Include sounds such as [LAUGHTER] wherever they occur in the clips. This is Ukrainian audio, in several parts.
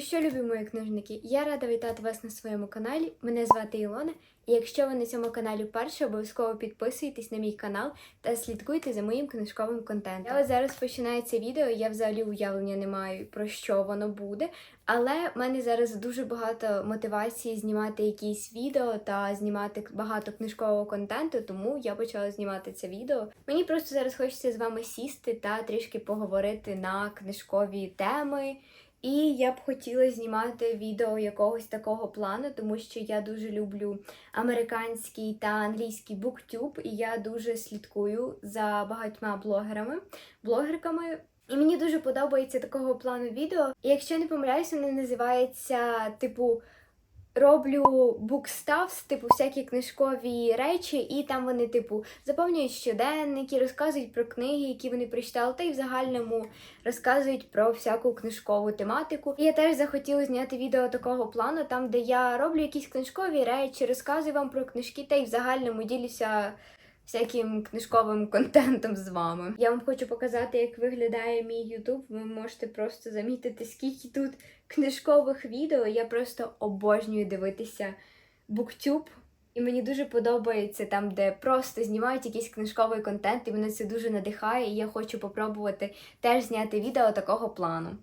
Ну що, любі мої книжники, я рада вітати вас на своєму каналі. Мене звати Ілона. І якщо ви на цьому каналі вперше, обов'язково підписуйтесь на мій канал та слідкуйте за моїм книжковим контентом. Ось зараз починаю це відео, я взагалі уявлення не маю про що воно буде. Але в мене зараз дуже багато мотивації знімати якісь відео та знімати багато книжкового контенту, тому я почала знімати це відео. Мені просто зараз хочеться з вами сісти та трішки поговорити на книжкові теми. І я б хотіла знімати відео якогось такого плану, тому що я дуже люблю американський та англійський буктюб, і я дуже слідкую за багатьма блогерами, блогерками. І мені дуже подобається такого плану відео. І якщо я не помиляюся, воно називається типу. Роблю букставс, типу, всякі книжкові речі, і там вони, типу, заповнюють щоденники, розказують про книги, які вони прочитали, та й в загальному розказують про всяку книжкову тематику. І я теж захотіла зняти відео такого плану, там, де я роблю якісь книжкові речі, розказую вам про книжки, та й в загальному ділюся всяким книжковим контентом з вами. Я вам хочу показати, як виглядає мій Ютуб. Ви можете просто замітити, скільки тут книжкових відео. Я просто обожнюю дивитися буктюб. І мені дуже подобається там, де просто знімають якийсь книжковий контент, і мене це дуже надихає. І я хочу попробувати теж зняти відео такого плану.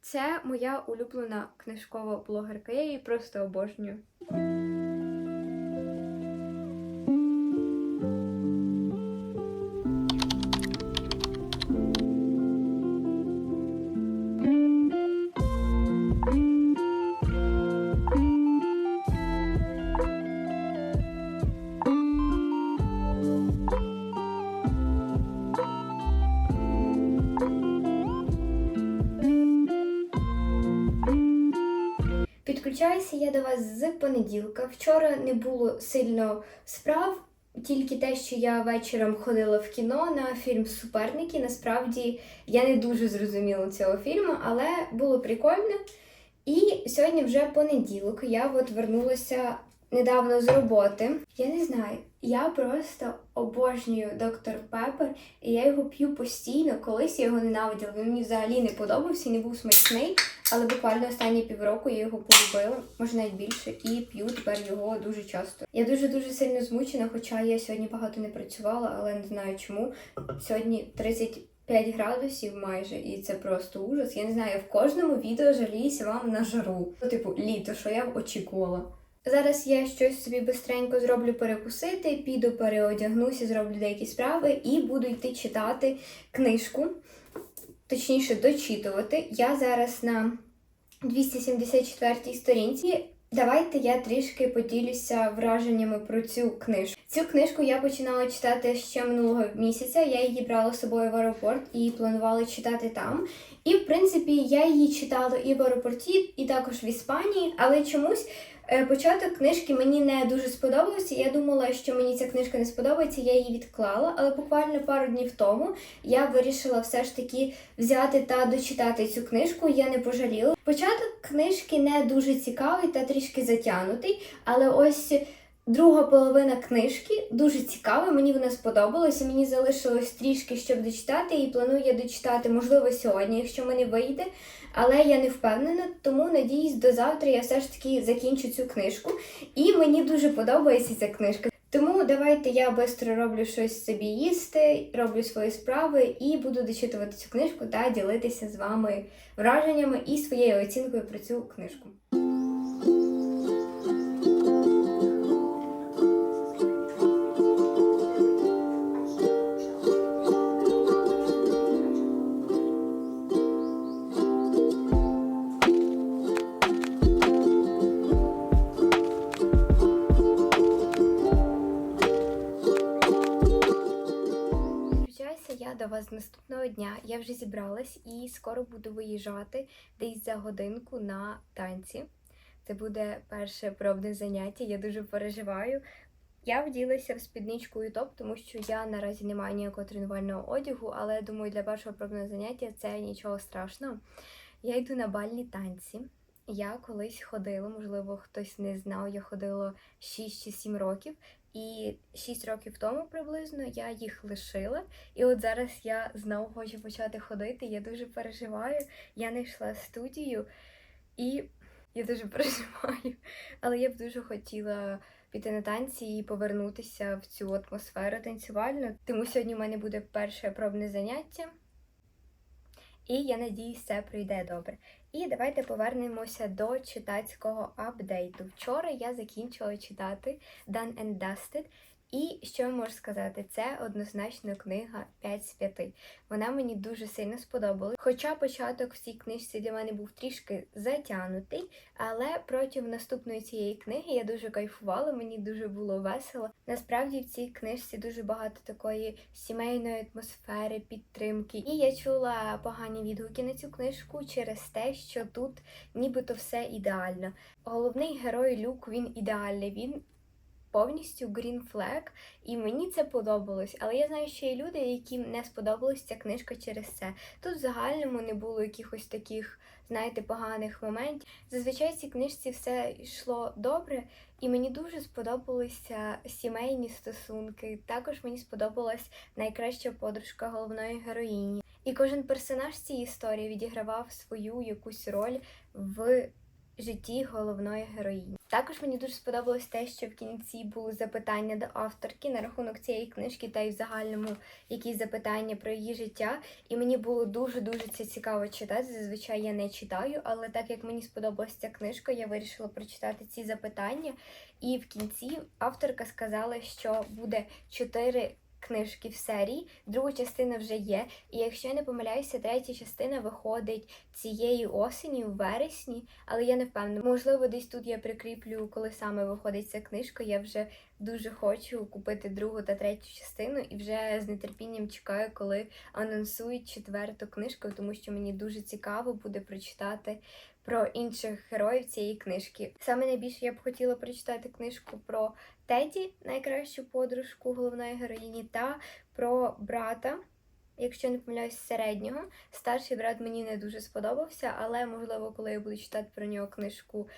Це моя улюблена книжкова блогерка. Я її просто обожнюю. Підключаюся я до вас з понеділка. Вчора не було сильно справ, тільки те, що я вечором ходила в кіно на фільм Суперники. Насправді я не дуже зрозуміла цього фільму, але було прикольно. І сьогодні вже понеділок. Я от вернулася недавно з роботи. Я не знаю, я просто обожнюю доктор Пепер, і я його п'ю постійно. Колись я його ненавиділа. Він мені взагалі не подобався, не був смачний. Але буквально останні півроку я його полюбила, може навіть більше, і п'ю тепер його дуже часто. Я дуже дуже сильно змучена, хоча я сьогодні багато не працювала, але не знаю чому. Сьогодні 35 градусів майже, і це просто ужас. Я не знаю, я в кожному відео жаліюся вам на жару. Ну, типу, літо, що я очікувала. Зараз я щось собі бистренько зроблю перекусити, піду переодягнуся, зроблю деякі справи і буду йти читати книжку точніше дочитувати. Я зараз на 274 сторінці. Давайте я трішки поділюся враженнями про цю книжку. Цю книжку я починала читати ще минулого місяця. Я її брала з собою в аеропорт і планувала читати там. І, в принципі, я її читала і в аеропорті, і також в Іспанії, але чомусь початок книжки мені не дуже сподобався. Я думала, що мені ця книжка не сподобається, я її відклала. Але буквально пару днів тому я вирішила все ж таки взяти та дочитати цю книжку. Я не пожаліла. Початок книжки не дуже цікавий та трішки затягнутий, але ось. Друга половина книжки дуже цікава, мені вона сподобалася. Мені залишилось трішки, щоб дочитати, і планую я дочитати, можливо, сьогодні, якщо мене вийде. Але я не впевнена, тому надіюсь, до завтра я все ж таки закінчу цю книжку. І мені дуже подобається ця книжка. Тому давайте я швидко роблю щось собі їсти, роблю свої справи і буду дочитувати цю книжку та ділитися з вами враженнями і своєю оцінкою про цю книжку. Дня. Я вже зібралась і скоро буду виїжджати десь за годинку на танці. Це буде перше пробне заняття. Я дуже переживаю. Я вділася в спідничку і топ, тому що я наразі не маю ніякого тренувального одягу, але думаю, для першого пробного заняття це нічого страшного. Я йду на бальні танці. Я колись ходила, можливо, хтось не знав, я ходила 6 чи 7 років. І 6 років тому приблизно я їх лишила. І от зараз я знову хочу почати ходити. Я дуже переживаю. Я не йшла в студію і я дуже [LAUGHS] переживаю. Але я б дуже хотіла піти на танці і повернутися в цю атмосферу танцювальну. Тому сьогодні в мене буде перше пробне заняття. І я надіюсь, все пройде добре. І давайте повернемося до читацького апдейту. Вчора я закінчила читати Done and Dusted. І що я можу сказати, це однозначно книга 5 з 5. Вона мені дуже сильно сподобалась. Хоча початок в цій книжці для мене був трішки затягнутий, але протягом наступної цієї книги я дуже кайфувала, мені дуже було весело. Насправді в цій книжці дуже багато такої сімейної атмосфери, підтримки. І я чула погані відгуки на цю книжку через те, що тут нібито все ідеально. Головний герой Люк він ідеальний. Він повністю green flag, і мені це подобалось. Але я знаю, що є люди, яким не сподобалась ця книжка через це. Тут в загальному не було якихось таких, знаєте, поганих моментів. Зазвичай в цій книжці все йшло добре, і мені дуже сподобалися сімейні стосунки. Також мені сподобалась найкраща подружка головної героїні. І кожен персонаж цієї історії відігравав свою якусь роль в житті головної героїні. Також мені дуже сподобалось те, що в кінці були запитання до авторки на рахунок цієї книжки, та й в загальному якісь запитання про її життя. І мені було дуже дуже це цікаво читати. Зазвичай я не читаю, але так як мені сподобалася ця книжка, я вирішила прочитати ці запитання. І в кінці авторка сказала, що буде чотири книжки в серії. Друга частина вже є. І якщо я не помиляюся, третя частина виходить цієї осені, у вересні, але я не впевнена. Можливо, десь тут я прикріплю, коли саме виходить ця книжка. Я вже дуже хочу купити другу та третю частину і вже з нетерпінням чекаю, коли анонсують четверту книжку, тому що мені дуже цікаво буде прочитати. Про інших героїв цієї книжки. Саме найбільше я б хотіла прочитати книжку про Теді, найкращу подружку головної героїні, та про брата, якщо не помиляюсь, середнього. Старший брат мені не дуже сподобався, але можливо, коли я буду читати про нього книжку,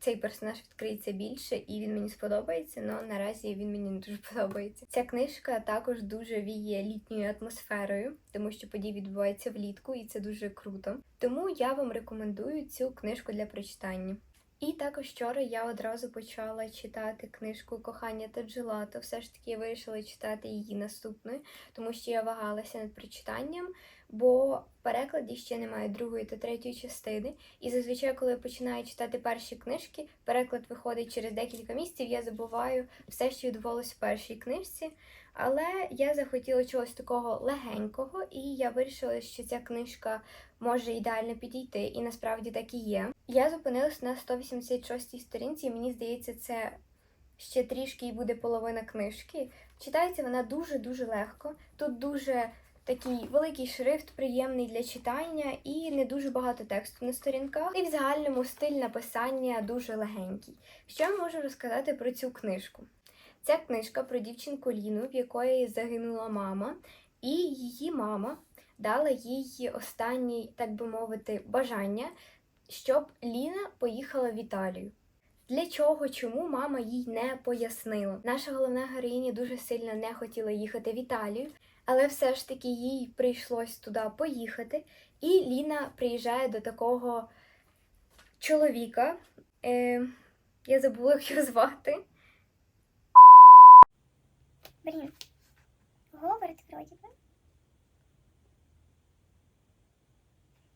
цей персонаж відкриється більше і він мені сподобається, але наразі він мені не дуже [LAUGHS] подобається. Ця книжка також дуже віє літньою атмосферою, тому що події відбуваються влітку, і це дуже круто. Тому я вам рекомендую цю книжку для прочитання. І також вчора я одразу почала читати книжку Кохання та Джилато. Все ж таки вирішила читати її наступною, тому що я вагалася над прочитанням, бо перекладі ще немає другої та третьої частини. І зазвичай, коли я починаю читати перші книжки, переклад виходить через декілька місяців, я забуваю все, що відбувалося в першій книжці. Але я захотіла чогось такого легенького, і я вирішила, що ця книжка може ідеально підійти, і насправді так і є. Я зупинилась на 186-й сторінці, і мені здається, це ще трішки і буде половина книжки. Читається вона дуже-дуже легко. Тут дуже такий великий шрифт, приємний для читання, і не дуже багато тексту на сторінках. І в загальному стиль написання дуже легенький. Що я можу розказати про цю книжку? Ця книжка про дівчинку Ліну, в якої загинула мама, і її мама дала їй останнє, так би мовити, бажання, щоб Ліна поїхала в Італію. Для чого, чому мама їй не пояснила. Наша головна героїня дуже сильно не хотіла їхати в Італію, але все ж таки їй прийшлось туди поїхати. І Ліна приїжджає до такого чоловіка. Е, я забула, як його звати. Блін. Говард вроді би.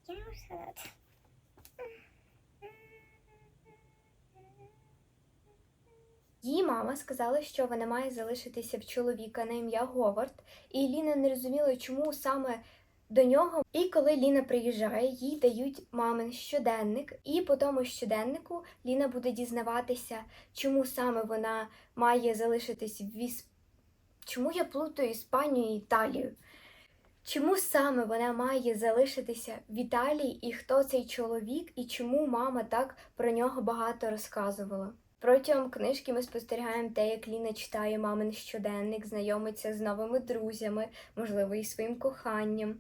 Я не можу сказати. Її мама сказала, що вона має залишитися в чоловіка на ім'я Говард, і Ліна не розуміла, чому саме до нього. І коли Ліна приїжджає, їй дають мамин щоденник, і по тому щоденнику Ліна буде дізнаватися, чому саме вона має залишитись в Ісп... Чому я плутаю Іспанію і Італію? Чому саме вона має залишитися в Італії і хто цей чоловік, і чому мама так про нього багато розказувала? Протягом книжки ми спостерігаємо те, як Ліна читає мамин щоденник, знайомиться з новими друзями, можливо, і своїм коханням.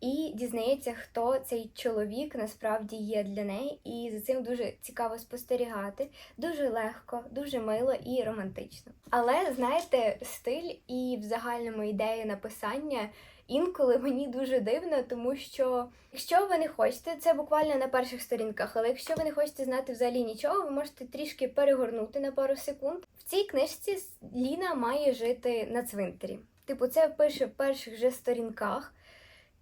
І дізнається, хто цей чоловік насправді є для неї. І за цим дуже цікаво спостерігати. Дуже легко, дуже мило і романтично. Але знаєте, стиль і в загальному ідея написання інколи мені дуже дивно, тому що якщо ви не хочете, це буквально на перших сторінках, але якщо ви не хочете знати взагалі нічого, ви можете трішки перегорнути на пару секунд. В цій книжці Ліна має жити на цвинтарі. Типу, це пише в перших же сторінках.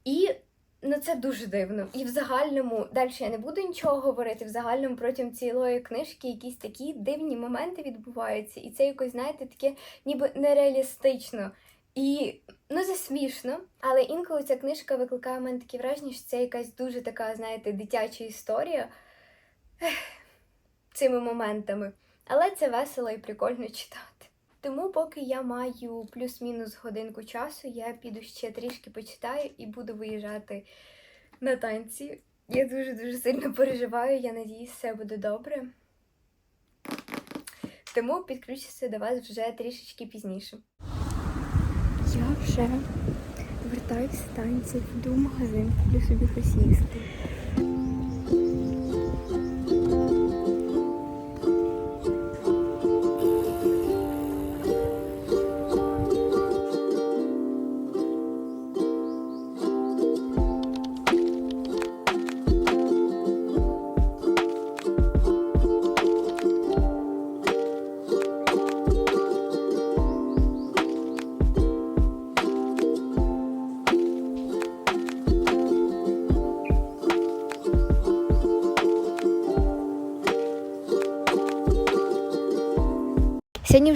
І ну це дуже дивно. І в загальному далі я не буду нічого говорити. В загальному протягом цілої книжки якісь такі дивні моменти відбуваються, і це якось, знаєте, таке ніби нереалістично. І ну це смішно. Але інколи ця книжка викликає в мене таке враження, що це якась дуже така, знаєте, дитяча історія цими моментами. Але це весело і прикольно читати. Тому, поки я маю плюс-мінус годинку часу, я піду ще трішки почитаю і буду виїжджати на танці. Я дуже-дуже сильно переживаю, я надіюсь, все буде добре. Тому підключуся до вас вже трішечки пізніше. Я вже вертаюся з танців, в магазин, куплю собі щось їсти.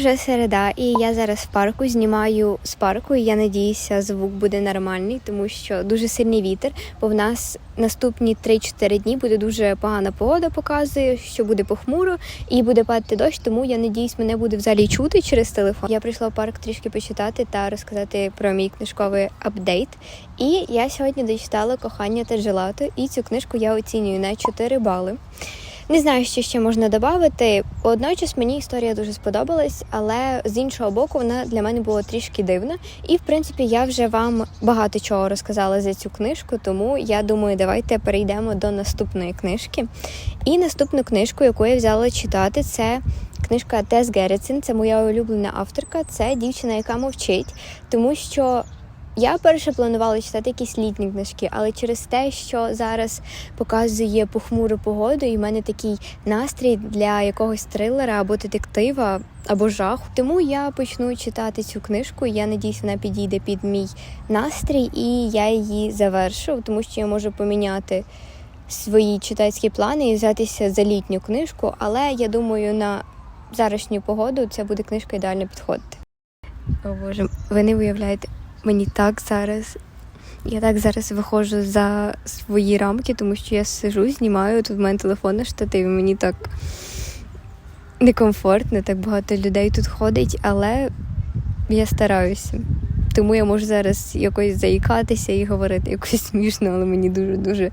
Вже середа, і я зараз в парку знімаю з парку. І я надіюся, звук буде нормальний, тому що дуже сильний вітер. Бо в нас наступні 3-4 дні буде дуже погана погода, показує, що буде похмуро і буде падати дощ. Тому я надіюсь, мене буде взагалі чути через телефон. Я прийшла в парк трішки почитати та розказати про мій книжковий апдейт. І я сьогодні дочитала кохання та желато, і цю книжку я оцінюю на 4 бали. Не знаю, що ще можна додати. Водночас мені історія дуже сподобалась, але з іншого боку, вона для мене була трішки дивна. І в принципі, я вже вам багато чого розказала за цю книжку, тому я думаю, давайте перейдемо до наступної книжки. І наступну книжку, яку я взяла читати, це книжка Тес Геррітсен. Це моя улюблена авторка. Це дівчина, яка мовчить, тому що. Я перше планувала читати якісь літні книжки, але через те, що зараз показує похмуру погоду, і в мене такий настрій для якогось трилера або детектива, або жаху. Тому я почну читати цю книжку. Я надіюсь, вона підійде під мій настрій, і я її завершу, тому що я можу поміняти свої читацькі плани і взятися за літню книжку. Але я думаю, на зарашню погоду це буде книжка ідеально підходити. О Боже, ви не уявляєте. Мені так зараз. Я так зараз виходжу за свої рамки, тому що я сижу, знімаю тут в мене телефон на штативі. Мені так некомфортно, так багато людей тут ходить, але я стараюся. Тому я можу зараз якось заїкатися і говорити якось [LAUGHS] смішно, але мені дуже-дуже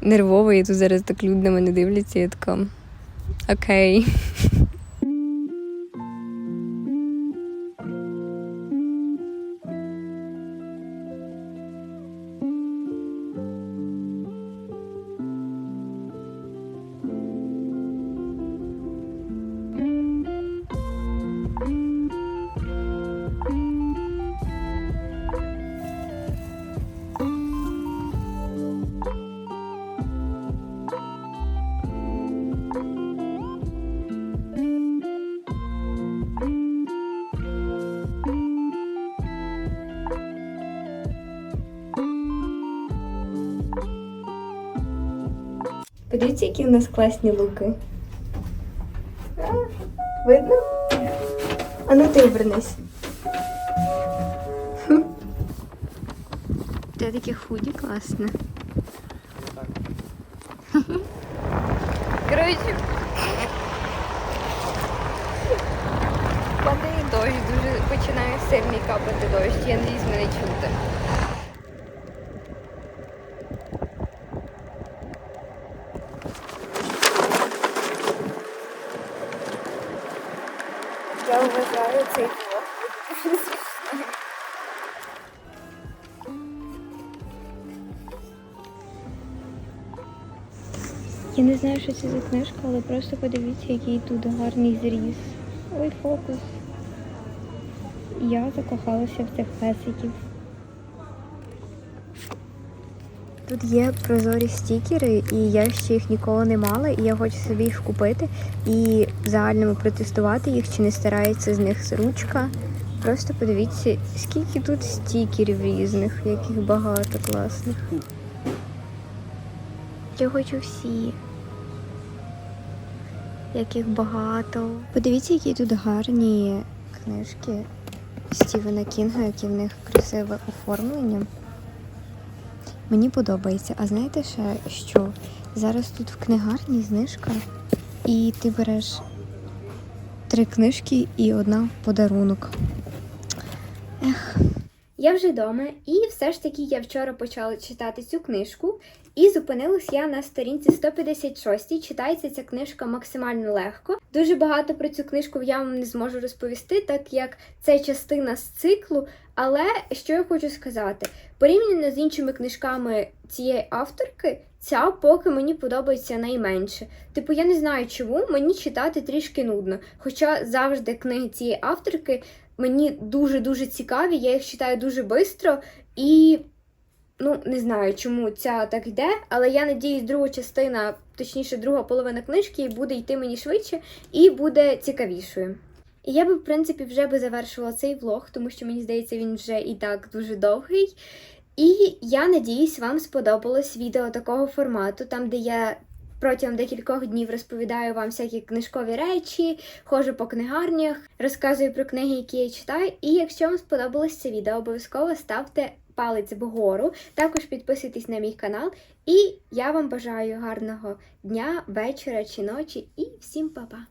нервово. І тут зараз так люди на мене дивляться, і я така окей. Подивіться, які у нас класні луки. А, Видно? А ну ти обернись. Це таке худі класне. Коротше. Падає дощ, дуже починає сильний капати дощ. Я надіюсь, мене чути. Я вважаю цей блок. Я не знаю, що це за книжка, але просто подивіться, який тут гарний зріз. Ой, фокус. Я закохалася в цих песиків. Тут є прозорі стікери, і я ще їх ніколи не мала, і я хочу собі їх купити і в загальному протестувати їх, чи не старається з них ручка. Просто подивіться, скільки тут стікерів різних, яких багато класних. Я хочу всі. Яких багато. Подивіться, які тут гарні книжки Стівена Кінга, які в них красиве оформлення. Мені подобається. А знаєте ще що? Зараз тут в книгарні знижка, і ти береш три книжки і одна подарунок. Ех. Я вже вдома, і все ж таки я вчора почала читати цю книжку, і зупинилась я на сторінці 156. Читається ця книжка максимально легко. Дуже багато про цю книжку я вам не зможу розповісти, так як це частина з циклу. Але що я хочу сказати, порівняно з іншими книжками цієї авторки, ця поки мені подобається найменше. Типу, я не знаю чому, мені читати трішки нудно. Хоча завжди книги цієї авторки мені дуже-дуже цікаві, я їх читаю дуже швидко і. Ну, не знаю, чому ця так йде, але я надіюсь, друга частина, точніше, друга половина книжки буде йти мені швидше і буде цікавішою. І я би, в принципі, вже би завершила цей влог, тому що мені здається, він вже і так дуже довгий. І я надіюсь, вам сподобалось відео такого формату, там, де я протягом декількох днів розповідаю вам всякі книжкові речі, ходжу по книгарнях, розказую про книги, які я читаю. І якщо вам сподобалось це відео, обов'язково ставте палець вгору, також підписуйтесь на мій канал. І я вам бажаю гарного дня, вечора чи ночі, і всім па-па!